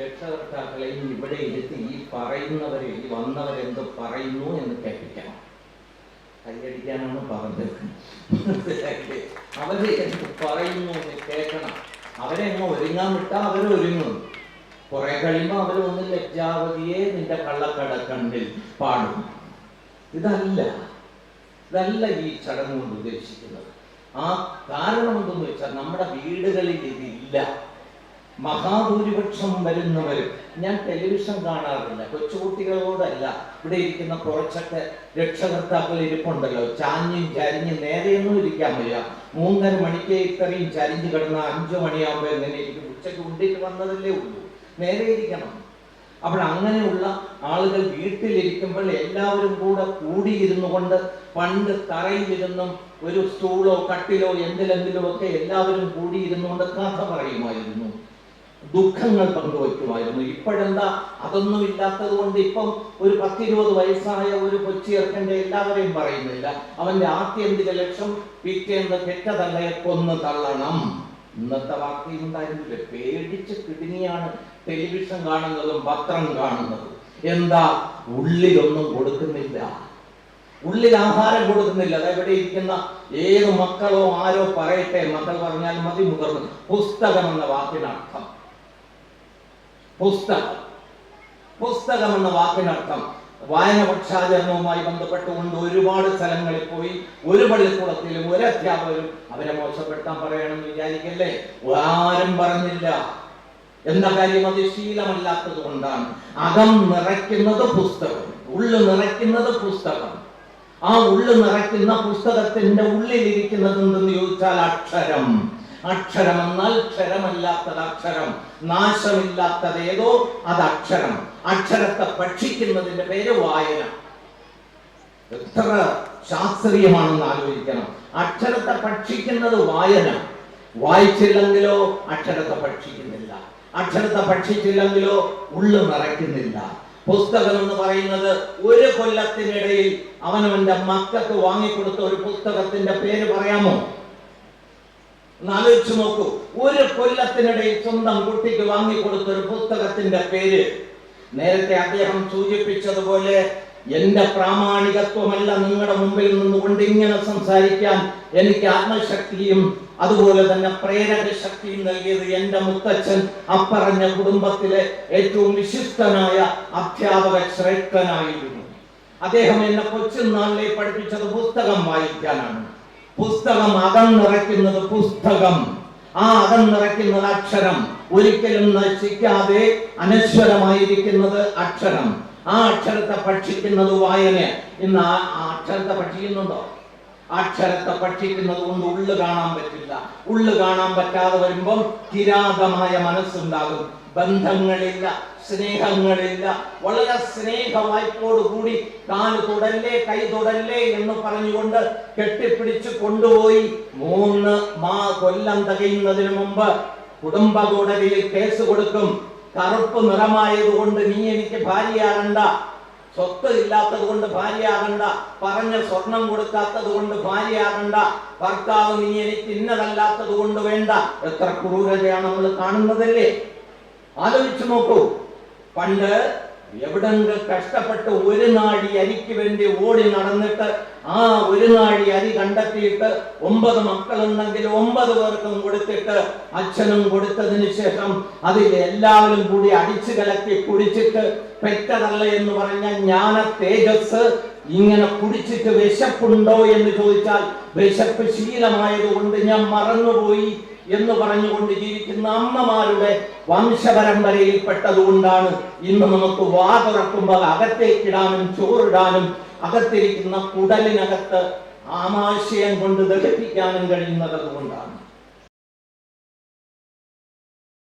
രക്ഷകർത്താക്കളെയും ഇവിടെ ഇരുത്തി ഈ പറയുന്നവരെ ഈ വന്നവരെന്ത് പറയുന്നു എന്ന് കേൾപ്പിക്കണം. കൈയടിക്കാനാണ് പറഞ്ഞത്? അവർ എന്ത് പറയുന്നു എന്ന് കേൾക്കണം. അവരെ അങ്ങ് ഒരുങ്ങാൻ വിട്ടാൽ അവർ ഒരുങ്ങും. കുറെ കഴിയുമ്പോൾ അവർ ഒന്ന് ലജ്ജാവതിയെ നിന്റെ കള്ളക്കട കണ്ടിൽ പാടും. ഇതല്ല. ഇതല്ല ഈ ചടങ്ങ് കൊണ്ട് ഉദ്ദേശിക്കുന്നത്. ആ കാരണം എന്തെന്ന് വെച്ചാൽ നമ്മുടെ വീടുകളിൽ ഇതില്ല. മഹാഭൂരിപക്ഷം വരുന്നവരും ഞാൻ ടെലിവിഷൻ കാണാറില്ല. കൊച്ചുകുട്ടികളോടല്ല. ഇവിടെ ഇരിക്കുന്ന കുറച്ചൊക്കെ രക്ഷകർത്താക്കൾ ഇരിപ്പുണ്ടല്ലോ. ചാഞ്ഞും ചരിഞ്ഞും നേരെയൊന്നും ഇരിക്കാൻ വയ്യ. മൂന്നര മണിക്ക് ഇത്രയും ചരിഞ്ഞു കിടന്ന അഞ്ചു മണിയാകുമ്പോൾ എങ്ങനെ ഇരിക്കും? ഉച്ചയ്ക്ക് ഉണ്ടിട്ട് വന്നതല്ലേ ഉള്ളൂ. നേരെ ഇരിക്കണം. അപ്പോൾ അങ്ങനെയുള്ള ആളുകൾ വീട്ടിലിരിക്കുമ്പോൾ എല്ലാവരും കൂടെ കൂടിയിരുന്നു കൊണ്ട് പണ്ട് തറയിലിരുന്നും ഒരു സ്റ്റൂളോ കട്ടിലോ എന്തിലെങ്കിലും ഒക്കെ എല്ലാവരും കൂടിയിരുന്നു കൊണ്ട് കഥ പറയുമായിരുന്നു. ദുഃഖങ്ങൾ പങ്കുവയ്ക്കുമായിരുന്നു. ഇപ്പോഴെന്താ? അതൊന്നും ഇല്ലാത്തത് കൊണ്ട് ഇപ്പം ഒരു പത്തിരുപത് വയസ്സായ ഒരു കൊച്ചിയർക്കന്റെ എല്ലാവരെയും പറയുന്നില്ല. അവന്റെ ആത്യന്തിക ലക്ഷ്യം പിറ്റേന്ന് കെട്ടതള്ളയെ കൊന്ന് തള്ളണം. ഇന്നത്തെ വാർത്തയും ഉണ്ടായിരുന്നില്ല പേടിച്ച് കിടുങ്ങിയാണ് ടെലിവിഷൻ കാണുന്നതും പത്രം കാണുന്നതും. എന്താ? ഉള്ളിലൊന്നും കൊടുക്കുന്നില്ല. ഉള്ളിൽ ആഹാരം കൊടുക്കുന്നില്ല. അതെവിടെ ഇരിക്കുന്ന ഏത് മക്കളോ ആരോ പറയട്ടെ മക്കൾ പറഞ്ഞാൽ മതി മുതിർന്നു. പുസ്തകം എന്ന വാക്കിനർത്ഥം. പുസ്തകം. പുസ്തകം എന്ന വാക്കിനർത്ഥം വായന പക്ഷാചരണവുമായി ബന്ധപ്പെട്ടുകൊണ്ട് ഒരുപാട് സ്ഥലങ്ങളിൽ പോയി ഒരു പള്ളിക്കൂടത്തിലും ഒരു അധ്യാപകരും അവരെ മോശപ്പെടുത്താൻ പറയണമെന്ന് വിചാരിക്കല്ലേ? ആരും പറഞ്ഞില്ല. എന്ന കാര്യം? അത് ശീലമല്ലാത്തത് കൊണ്ടാണ്. അകം നിറയ്ക്കുന്നത് പുസ്തകം ഉള്ളു നിറയ്ക്കുന്നത് പുസ്തകം. ആ ഉള്ളു നിറയ്ക്കുന്ന പുസ്തകത്തിന്റെ ഉള്ളിലിരിക്കുന്നത് എന്തെന്ന് ചോദിച്ചാൽ അക്ഷരം. അക്ഷരം എന്നാൽ ക്ഷരമല്ലാത്തത് അക്ഷരം നാശമില്ലാത്തത് ഏതോ അത് അക്ഷരം അക്ഷരത്തെ ഭക്ഷിക്കുന്നതിന്റെ പേര് വായന. എത്ര ശാസ്ത്രീയമാണെന്ന് ആലോചിക്കണം. അക്ഷരത്തെ ഭക്ഷിക്കുന്നത് വായന. വായിച്ചില്ലെങ്കിലോ അക്ഷരത്തെ ഭക്ഷിക്കുന്നില്ല. അക്ഷരത്തെ ഭക്ഷിച്ചില്ലെങ്കിലോ ഉള്ളു നിറയ്ക്കുന്നില്ല. പുസ്തകം എന്ന് പറയുന്നത് ഒരു കൊല്ലത്തിനിടയിൽ അവനവന്റെ മക്കൾക്ക് വാങ്ങിക്കൊടുത്ത ഒരു പുസ്തകത്തിന്റെ പേര് പറയാമോ? ആലോചിച്ചു നോക്കൂ. ഒരു കൊല്ലത്തിനിടയിൽ സ്വന്തം കുട്ടിക്ക് വാങ്ങിക്കൊടുത്ത ഒരു പുസ്തകത്തിന്റെ പേര് നേരത്തെ അദ്ദേഹം സൂചിപ്പിച്ചതുപോലെ എന്റെ പ്രാമാണികത്വമല്ല നിങ്ങളുടെ മുമ്പിൽ നിന്നുകൊണ്ട് ഇങ്ങനെ സംസാരിക്കാൻ എനിക്ക് ആത്മശക്തിയും അതുപോലെ തന്നെ പ്രേരക ശക്തിയും നൽകിയത് എന്റെ മുത്തച്ഛൻ അപ്പറഞ്ഞ കുടുംബത്തിലെ ഏറ്റവും വിശിഷ്ടനായ അധ്യാപക ശ്രേഷ്ഠനായിരുന്നു. അദ്ദേഹം എന്നെ കൊച്ചുനാളിലെ പഠിപ്പിച്ചത് പുസ്തകം വായിക്കാനാണ്. പുസ്തകം അകം നിറയ്ക്കുന്നത് പുസ്തകം. ആ അകം നിറയ്ക്കുന്നത് അക്ഷരം ഒരിക്കലും നശിക്കാതെ അനശ്വരമായിരിക്കുന്നത് അക്ഷരം. ആ അക്ഷരത്തെ ഭക്ഷിക്കുന്നത് വായന. ഇന്ന് ആ അക്ഷരത്തെ ഭക്ഷിക്കുന്നുണ്ടോ? അക്ഷരത്തെ ഭക്ഷിക്കുന്നത് കൊണ്ട് ഉള്ളു കാണാൻ പറ്റില്ല. ഉള്ളു കാണാൻ പറ്റാതെ വരുമ്പോൾ കിരാതമായ മനസ്സുണ്ടാകും. ബന്ധങ്ങളില്ല സ്നേഹങ്ങളില്ല. വളരെ സ്നേഹവായ്പോട് കൂടി കാൽ തുടല്ലേ കൈ തുടല്ലേ എന്ന് പറഞ്ഞുകൊണ്ട് കെട്ടിപ്പിടിച്ച് കൊണ്ടുപോയി മൂന്ന് മാ കൊല്ലം തികയുന്നതിന് മുമ്പ് കുടുംബ കോടതിയിൽ കേസ് കൊടുക്കും. കറുപ്പ് നിറമായതുകൊണ്ട് നീ എനിക്ക് ഭാര്യയാകണ്ട. സ്വത്ത് ഇല്ലാത്തത് കൊണ്ട് ഭാര്യയാകണ്ട പറഞ്ഞ സ്വർണം കൊടുക്കാത്തത് കൊണ്ട് ഭാര്യയാകണ്ട ഭർത്താവ് നീ എനിക്ക് ഇന്നതല്ലാത്തത് കൊണ്ട് വേണ്ട. എത്ര ക്രൂരതയാണ് നമ്മൾ കാണുന്നതല്ലേ? ആലോചിച്ചു നോക്കൂ. പണ്ട് എവിടെങ്കിലും കഷ്ടപ്പെട്ട് ഒരു നാഴി അരിക്ക് വേണ്ടി ഓടി നടന്നിട്ട് ആ ഒരു നാഴി അരി കണ്ടെത്തിയിട്ട് ഒമ്പത് മക്കളുണ്ടെങ്കിൽ ഒമ്പത് പേർക്കും കൊടുത്തിട്ട് അച്ഛനും കൊടുത്തതിന് ശേഷം അതിൽ എല്ലാവരും കൂടി അടിച്ചു കലക്കി കുടിച്ചിട്ട് പെറ്റതല്ല എന്ന് പറഞ്ഞ ജ്ഞാന തേജസ് ഇങ്ങനെ കുടിച്ചിട്ട് വിശപ്പുണ്ടോ എന്ന് ചോദിച്ചാൽ വിശപ്പ് ശീലമായത് കൊണ്ട് ഞാൻ മറന്നുപോയി. എന്ന് പറഞ്ഞുകൊണ്ട് ജീവിക്കുന്ന അമ്മമാരുടെ വംശപരമ്പരയിൽ പെട്ടതുകൊണ്ടാണ് ഇന്ന് നമുക്ക് വാ തുറക്കുമ്പോൾ അകത്തേക്കിടാനും ചോറിടാനും അകത്തിരിക്കുന്ന കുടലിനകത്ത് ആമാശയം കൊണ്ട് ദഹിപ്പിക്കാനും കഴിയുന്നത് അതുകൊണ്ടാണ്.